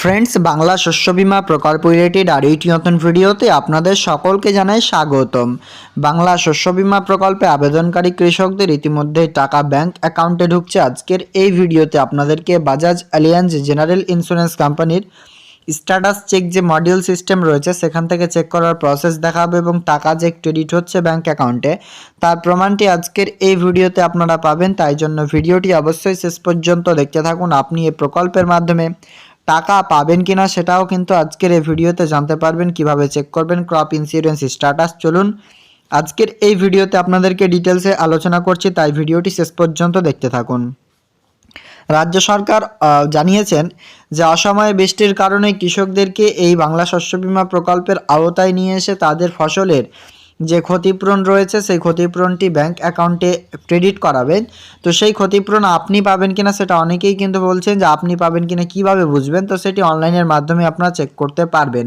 Friends Bangla শস্য বীমা প্রকল্প রিলেটেড আর এইটি নতুন ভিডিওতে আপনাদের সকলকে জানাই স্বাগতম। বাংলা শস্য বীমা প্রকল্পে আবেদনকারী কৃষকদের ইতিমধ্যে টাকা ব্যাংক অ্যাকাউন্টে ঢুকছে। আজকের এই ভিডিওতে আপনাদেরকে বাজাজ অ্যালিয়ান্স জেনারেল ইন্স্যুরেন্স কোম্পানির স্ট্যাটাস চেক যে মডিউল সিস্টেম রয়েছে, সেখান থেকে চেক করার প্রসেস দেখাবে এবং টাকা যে ক্রেডিট হচ্ছে ব্যাংক অ্যাকাউন্টে তার প্রমাণটি আজকের এই ভিডিওতে আপনারা পাবেন। তাই জন্য ভিডিওটি অবশ্যই শেষ পর্যন্ত দেখতে থাকুন। আপনি এই প্রকল্পের মাধ্যমে টাকা পাবেন কিনা সেটাও কিন্তু আজকের এই ভিডিওতে জানতে পারবেন। কীভাবে চেক করবেন? ক্রপ ইন্স্যুরেন্স স্ট্যাটাস চলুন। আজকের এই ভিডিওতে আপনাদেরকে ডিটেলসে আলোচনা করছি, তাই ভিডিওটি শেষ পর্যন্ত দেখতে থাকুন। রাজ্য সরকার জানিয়েছেন যে অসময়ে বৃষ্টির কারণে কৃষকদেরকে এই বাংলা শস্য বীমা প্রকল্পের আওতায় নিয়ে এসে তাদের ফসলের যে ক্ষতিপূরণ রয়েছে, সেই ক্ষতিপূরণটি ব্যাংক অ্যাকাউন্টে ক্রেডিট করাবেন তো সেই ক্ষতিপূরণ আপনি পাবেন কিনা সেটা অনেকেই কিন্তু বলছেন যে আপনি পাবেন কিনা কীভাবে বুঝবেন? তো সেটি অনলাইনের মাধ্যমে আপনারা চেক করতে পারবেন।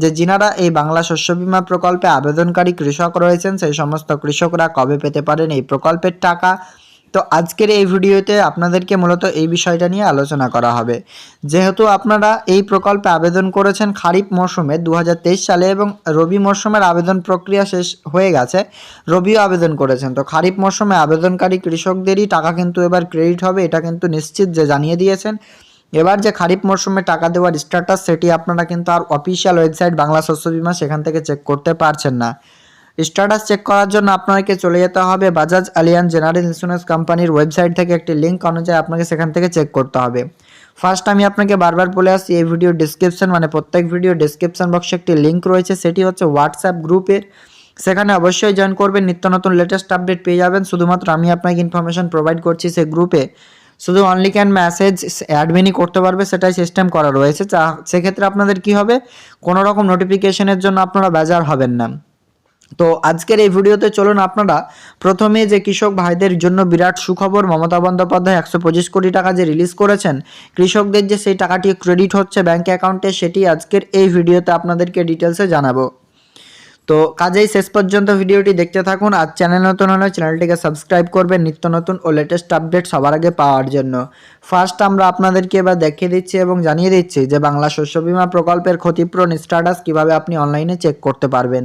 যে যিনারা এই বাংলা শস্য বিমা প্রকল্পে আবেদনকারী কৃষক রয়েছেন, সেই সমস্ত কৃষকরা কবে পেতে পারেন এই প্রকল্পের টাকা? তো আজকের এই ভিডিওতে আপনাদেরকে মূলত এই বিষয়টা নিয়ে আলোচনা করা হবে। যেহেতু আপনারা এই প্রকল্পে আবেদন করেছেন খারিফ মরশুমে দু হাজার তেইশ সালে এবং রবি মরশুমের আবেদন প্রক্রিয়া শেষ হয়ে গেছে, রবিও আবেদন করেছেন। তো খারিফ মরশুমে আবেদনকারী কৃষকদেরই টাকা কিন্তু এবার ক্রেডিট হবে, এটা কিন্তু নিশ্চিত যে জানিয়ে দিয়েছেন। এবার যে খারিফ মরশুমে টাকা দেওয়ার স্ট্যাটাস সেটি আপনারা কিন্তু আর অফিসিয়াল ওয়েবসাইট বাংলা শস্য বীমা সেখান থেকে চেক করতে পারছেন না। স্ট্যাটাস চেক করার জন্য আপনাকে চলে যেতে হবে বাজাজ আলিয়ান জেনারেল ইন্স্যুরেন্স কোম্পানির ওয়েবসাইট থেকে একটি লিঙ্ক অনুযায়ী আপনাকে সেখান থেকে চেক করতে হবে। ফার্স্ট আমি আপনাকে বারবার বলে আসছি, এই ভিডিও ডিসক্রিপশন মানে প্রত্যেক ভিডিও ডিসক্রিপশন বক্সে একটি লিঙ্ক রয়েছে, সেটি হচ্ছে হোয়াটসঅ্যাপ গ্রুপের সেখানে অবশ্যই জয়েন করবেন, নিত্য নতুন লেটেস্ট আপডেট পেয়ে যাবেন। শুধুমাত্র আমি আপনাকে ইনফরমেশন প্রোভাইড করছি সেই গ্রুপে শুধু অনলি ক্যান মেসেজ অ্যাডমিনই করতে পারবে, সেটাই সিস্টেম করা রয়েছে। সেক্ষেত্রে আপনাদের কি হবে? কোনো রকম নোটিফিকেশনের জন্য আপনারা বেজার হবেন না। তো আজকের এই ভিডিওতে চলুন আপনারা প্রথমে যে কৃষক ভাইদের জন্য বিরাট সুখবর, মমতা বন্দ্যোপাধ্যায় একশো পঁচিশ কোটি টাকা যে রিলিজ করেছেন, কৃষকদের যে সেই টাকাটি ক্রেডিট হচ্ছে ব্যাংক অ্যাকাউন্টে সেটি আজকের এই ভিডিওতে আপনাদেরকে ডিটেলসে জানাব। তো কাজেই শেষ পর্যন্ত ভিডিওটি দেখতে থাকুন, আর চ্যানেল নতুন হলে চ্যানেলটিকে সাবস্ক্রাইব করবেন, নিত্য নতুন ও লেটেস্ট আপডেট সবার আগে পাওয়ার জন্য। ফার্স্ট আমরা আপনাদেরকে এবার দেখিয়ে দিচ্ছি এবং জানিয়ে দিচ্ছি যে বাংলা শস্য বীমা প্রকল্পের ক্ষতিপূরণ স্ট্যাটাস কীভাবে আপনি অনলাইনে চেক করতে পারবেন।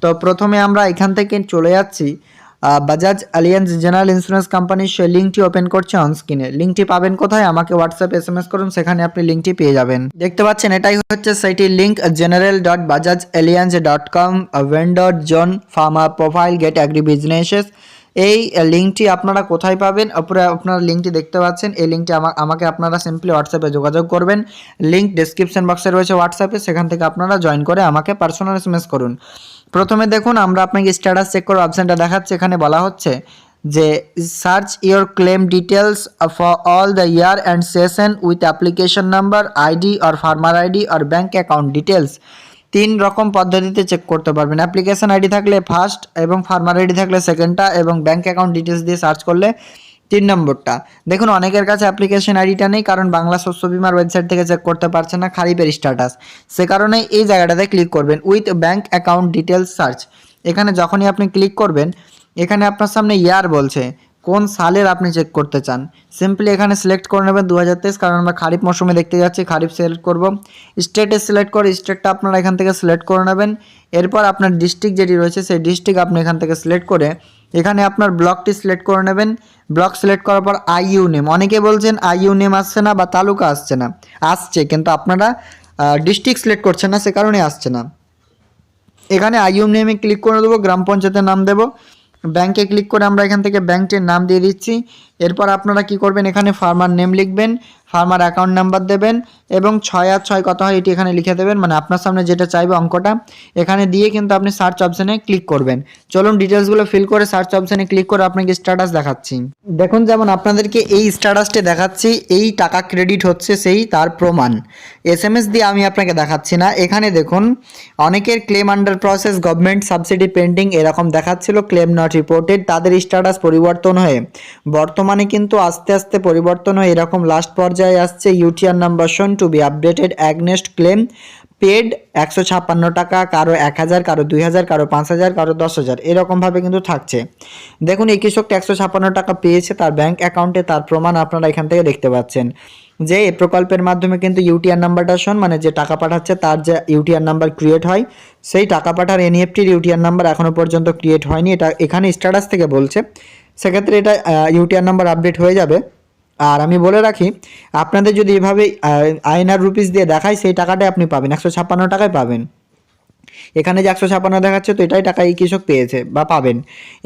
তো প্রথমে আমরা এখান থেকে চলে যাচ্ছি। বাজাজ আলিয়ান্স জেনারেল ইন্স্যুরেন্স কোম্পানির সেই লিঙ্কটি ওপেন করছে অন স্ক্রিনে লিঙ্কটি পাবেন কোথায়? আমাকে হোয়াটসঅ্যাপ এস এম এস করুন, সেখানে আপনি লিঙ্কটি পেয়ে যাবেন। দেখতে পাচ্ছেন, এটাই হচ্ছে সেইটির link general dot Bajaj Allianz dot com vendor zone farmer profile get agri businesses এই লিঙ্কটি আপনারা কোথায় পাবেন? ওপরে আপনারা লিঙ্কটি দেখতে পাচ্ছেন। এই লিঙ্কটি আমা- আমাকে আপনারা সিম্পলি হোয়াটসঅ্যাপে যোগাযোগ করবেন। লিঙ্ক ডেসক্রিপশন বক্সে রয়েছে হোয়াটসঅ্যাপে সেখান থেকে আপনারা জয়েন করে আমাকে পার্সোনাল এস করুন। প্রথমে দেখুন, আমরা আপনাকে স্ট্যাটাস চেক করার অপশানটা দেখাচ্ছি। এখানে বলা হচ্ছে যে search your claim details for all the year and session with application number ID or farmer ID or bank account details তিন রকম পদ্ধতিতে চেক করতে পারবেন। অ্যাপ্লিকেশন আইডি থাকলে ফার্স্ট এবং ফার্মার আইডি থাকলে সেকেন্ডটা এবং ব্যাঙ্ক অ্যাকাউন্ট ডিটেলস দিয়ে সার্চ করলে তিন নম্বরটা। দেখুন, অনেকের কাছে অ্যাপ্লিকেশন আইডিটা নেই, কারণ বাংলা শস্য বিমার ওয়েবসাইট থেকে চেক করতে পারছে না, খারিফের স্ট্যাটাস সে কারণে এই জায়গাটাতে ক্লিক করবেন with bank account details search এখানে যখনই আপনি ক্লিক করবেন, এখানে আপনার সামনে ইয়ার বলছে, কোন সালের আপনি চেক করতে চান। সিম্পলি এখানে সিলেক্ট করে নেবেন দু হাজার তেইশ, কারণ আমরা খারিফ মৌসুমে দেখতে যাচ্ছি, খারিফ সিলেক্ট করব। স্টেটে সিলেক্ট করে স্টেটটা আপনারা এখান থেকে সিলেক্ট করে নেবেন। এরপর আপনার ডিস্ট্রিক্ট যেটি রয়েছে, সেই ডিস্ট্রিক্ট আপনি এখান থেকে সিলেক্ট করে এখানে আপনার ব্লকটি সিলেক্ট করে নেবেন। ব্লক সিলেক্ট করার পর আইইউ নেম অনেকে বলছেন আইইউ নেম আসছে না বা তালুকা আসছে না। আসছে, কিন্তু আপনারা ডিস্ট্রিক্ট সিলেক্ট করছেন না, সে কারণে আসছে না। এখানে আইইউম নেমে ক্লিক করে দেবো, গ্রাম পঞ্চায়েতের নাম দেবো। ব্যাংকে ক্লিক করে আমরা এখান থেকে ব্যাংকটির নাম দিয়ে দিচ্ছি। এরপর আপনারা কি করবেন? এখানে ফার্মার নেম লিখবেন। ফার্মার অ্যাকাউন্ট নাম্বার দেবেন এবং ছয় আর ছয় কত হয় এটি এখানে লিখে দেবেন। মানে আপনার সামনে যেটা চাইবে অঙ্কটা, এখানে দিয়ে কিন্তু আপনি সার্চ অপশানে ক্লিক করবেন। চলুন ডিটেলসগুলো ফিল করে সার্চ অপশানে ক্লিক করে আপনাকে স্ট্যাটাস দেখাচ্ছি। দেখুন যেমন আপনাদেরকে এই স্ট্যাটাসটি দেখাচ্ছি, এই টাকা ক্রেডিট হচ্ছে সেই, তার প্রমাণ। এস এম এস দিয়ে আমি আপনাকে দেখাচ্ছি না। এখানে দেখুন, অনেকের claim under process government subsidy pending এরকম দেখাচ্ছিল ক্লেম নট রিপোর্টেড তাদের স্ট্যাটাস পরিবর্তন হয়ে, বর্তমানে কিন্তু আস্তে আস্তে পরিবর্তন হয়ে এরকম লাস্ট পর্যায়ে আসছে UTR number shown to be updated against claim. Paid একশো ছাপ্পান্ন টাকা, কারও এক হাজার, কারও দুই হাজার, কারও পাঁচ হাজার, কারও দশ হাজার। এরকমভাবে কিন্তু থাকছে। দেখুন, এই কৃষকটা একশো ছাপ্পান্ন টাকা পেয়েছে তার ব্যাংক অ্যাকাউন্টে, তার প্রমাণ আপনারা এখান থেকে দেখতে পাচ্ছেন। যে এই প্রকল্পের মাধ্যমে কিন্তু ইউটিআর নাম্বারটা শোন মানে যে টাকা পাঠাচ্ছে তার যে ইউটিআর নাম্বার ক্রিয়েট হয়, সেই টাকা পাঠার এনইএফটির ইউটিআর নাম্বার এখনও পর্যন্ত ক্রিয়েট হয়নি। এটা এখানে স্ট্যাটাস থেকে বলছে। সেক্ষেত্রে এটা ইউটিআর নাম্বার আপডেট হয়ে যাবে। আর আমি বলে রাখি, আপনাদের যদি এভাবে আইনার রুপিস দিয়ে দেখায়, সেই টাকাটাই আপনি পাবেন। একশো ছাপ্পান্ন টাকায় পাবেন। এখানে যে একশো ছাপ্পান্ন দেখাচ্ছে, তো এটাই টাকা এই কৃষক পেয়েছে বা পাবেন।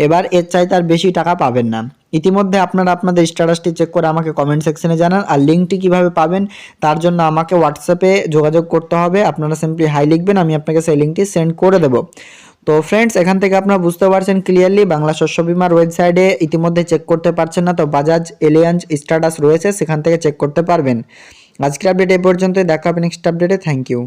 এবার এর চাই তার বেশি টাকা পাবেন না। ইতিমধ্যে আপনারা আপনাদের স্ট্যাটাসটি চেক করে আমাকে কমেন্ট সেকশনে জানান, আর লিঙ্কটি কীভাবে পাবেন, তার জন্য আমাকে হোয়াটসঅ্যাপে যোগাযোগ করতে হবে। আপনারা সিম্পলি হাই লিখবেন, আমি আপনাকে সেই লিঙ্কটি সেন্ড করে দেবো। তো ফ্রেন্ডস এখান থেকে আপনারা বুঝতে পারছেন ক্লিয়ারলি বাংলা শস্য বিমার ওয়েবসাইটে ইতিমধ্যে চেক করতে পারছেন না তো বাজাজ এলিয়ান্স স্ট্যাটাস রয়েছে, সেখান থেকে চেক করতে পারবেন। আজকের আপডেট এ পর্যন্ত দেখা হবে নেক্সট আপডেটে থ্যাংক ইউ